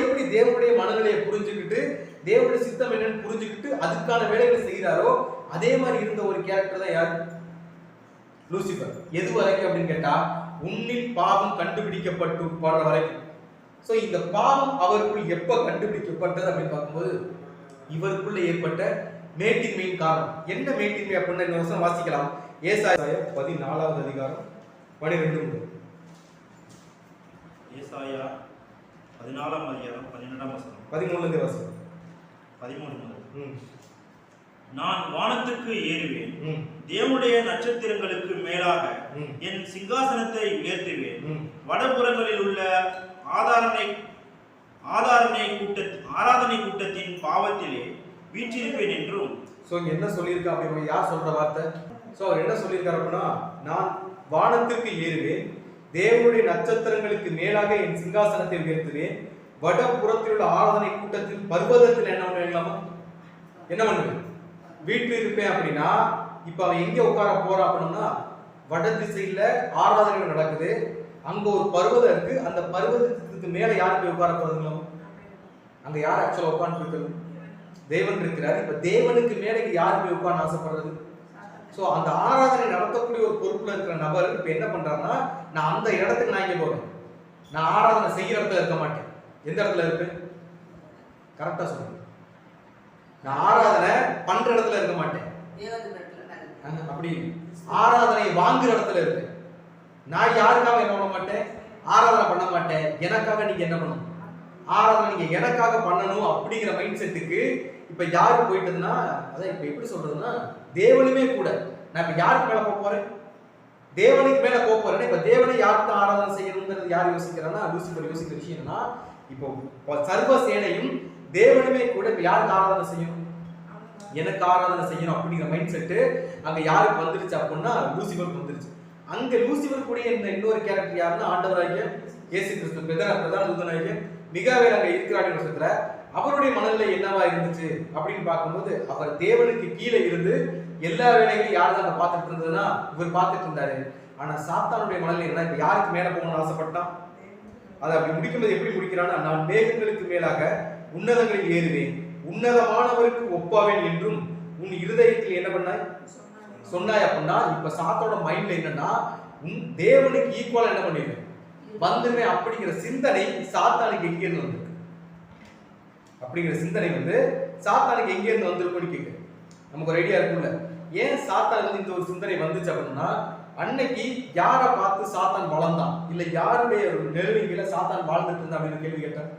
எப்படி தேவனுடைய மனநிலையை புரிஞ்சுக்கிட்டு தேவனுடைய சித்தம் என்னன்னு புரிஞ்சுக்கிட்டு அதுக்கான வேலைகளை செய்கிறாரோ அதே மாதிரி இருந்த ஒரு கேரக்டர் தான் யார்? லூசிபர் எது வரைக்கும் அப்படின்னு கேட்டா உன்னில் பாவம் கண்டுபிடிக்கப்பட்டு போடுற வரைக்கும். சோ இந்த பாவம் அவருக்குள் எப்ப கண்டுபிடிக்கப்பட்டது அப்படின்னு பார்க்கும்போது இவருக்குள்ள ஏற்பட்ட மேட்டின்மையின் காரணம். என்ன மேட்டின்மை அப்படின்னு இந்த வருஷம் வாசிக்கலாம். ஏசாய பதினாலாவது அதிகாரம் பனிரெண்டு முதல். ஏசாயா பதினாலாம் அதிகாரம் பன்னிரெண்டாம் வசனம். இருந்து வாசிக்கலாம் பதிமூணு முதல். நான் வானத்துக்கு ஏறுவேன். தேவனுடைய நட்சத்திரங்களுக்கு மேலாக என் சிங்காசனத்தை உயர்த்துவேன். வடபுறங்களில் உள்ள ஆதாரணை ஆதாரணை கூட்ட ஆராதனை கூட்டத்தின் பாவத்திலே வீற்றிருப்பேன் என்றும். ஸோ இங்க என்ன சொல்லியிருக்கா அப்படின்னு யார் சொல்ற வார்த்தை? ஸோ அவர் என்ன சொல்லியிருக்காரு அப்படின்னா நான் வானத்திற்கு ஏறுவேன் தேவனுடைய நட்சத்திரங்களுக்கு மேலாக என் சிங்காசனத்தை உயர்த்துவேன் வடபுறத்தில் உள்ள ஆராதனை கூட்டத்தில் பர்வதத்தில் என்ன பண்ணலாமா என்ன பண்ணுவேன்? வீட்டில் இருப்பேன் அப்படின்னா இப்போ அவன் எங்கே உட்கார போறா அப்படின்னா வட திசையில் ஆராதனை நடக்குது. அங்கே ஒரு பர்வதம் இருக்கு. அந்த பர்வதத்துக்கு மேலே யார் போய் உட்கார போறதுங்களோ அங்கே யார் ஆக்சுவலாக உட்கார்ந்து தேவன் இருக்கிறார். இப்போ தேவனுக்கு மேலே யார் போய் உட்காந்து ஆசைப்படுறது? சோ அந்த ஆராதனை நடத்தக்கூடிய ஒரு பொறுப்புல இருக்கிற நபர் இப்ப என்ன பண்றாருன்னா நான் அந்த இடத்துக்கு நான் இங்க போறேன். நான் ஆராதனை செய்யற இடத்துல இருக்க மாட்டேன். எந்த இடத்துல இருப்பேன் கரெக்டா சொல்லுங்க. நான் ஆராதனை பண்ற இடத்துல இருக்க மாட்டேன். அப்படி ஆராதனை வாங்குற இடத்துல இருப்பேன் நான் யாருக்காக என்ன பண்ண மாட்டேன்? ஆராதனை பண்ண மாட்டேன். எனக்காக நீங்க என்ன பண்ணணும்? ஆராதனை நீங்க எனக்காக பண்ணணும் அப்படிங்கிற மைண்ட் செட்டுக்கு இப்ப யாரு போயிட்டதுன்னா அதான் இப்ப எப்படி சொல்றதுன்னா தேவனுமே கூட. நான் இப்ப யாருக்கு மேல போக போறேன்? தேவனுக்கு மேல போக போகிறேன்னா இப்ப தேவனை யாருக்கு ஆராதனை செய்யணுங்கிறது யார் யோசிக்கிறான்னா லூசிபர் யோசிக்கிற விஷயம்னா இப்போ சர்வ சேனையும் தேவனுமே கூட இப்ப யாருக்கு ஆராதனை செய்யணும்? எனக்கு ஆராதனை செய்யணும் அப்படிங்கிற மைண்ட் செட்டு அங்க யாருக்கு வந்துருச்சு அப்படின்னா லூசிபருக்கு வந்துருச்சு. அங்க லூசிபர் கூட இந்த இன்னொரு கேரக்டர் யாருன்னா ஆண்டவராகிய இயேசு கிறிஸ்து பிரதான பிரதான தூதனாகிய மிகாவேல் அங்க இருக்கிறார் வருஷத்துல அவருடைய மனநிலை என்னவா இருந்துச்சு அப்படின்னு பார்க்கும்போது அவர் தேவனுக்கு கீழே இருந்து எல்லா வேலைகளையும் யார் தான் பார்த்துட்டு இருந்ததுன்னா இவர் பார்த்துட்டு இருந்தாரு. ஆனா சாத்தானுடைய மனநிலை என்ன? இப்ப யாருக்கு மேல போகணும்னு ஆசைப்பட்டான்? அதை அப்படி முடிக்கும்போது எப்படி முடிக்கிறான்னா நான் மேகங்களுக்கு மேலாக உன்னதங்களில் ஏறுவேன். உன்னதமானவருக்கு ஒப்பாவேன் என்றும் உன் இருதயத்தில் என்ன பண்ணாய்? சொன்னாய். அப்படின்னா இப்ப சாத்தோட மைண்ட்ல என்னன்னா உன் தேவனுக்கு ஈக்குவலா என்ன பண்ணிருக்கேன் வந்துமே அப்படிங்கிற சிந்தனை சாத்தானுக்கு எங்கேருந்து வந்திருக்கு? அப்படிங்கிற சிந்தனை வந்து சாத்தானுக்கு எங்கேருந்து வந்திருக்கும்னு கேட்குறேன். நமக்கு ஒரு ஐடியா இருக்கும்ல. ஏன் சாத்தான் வந்து இந்த ஒரு சிந்தனை வந்துச்சு அப்படின்னா அன்னைக்கு யாரை பார்த்து சாத்தான் வளர்ந்தான்? இல்லை யாருடைய நெருவிங்கில சாத்தான் வாழ்ந்துட்டு இருந்தா அப்படின்னு கேள்வி கேட்டேன்.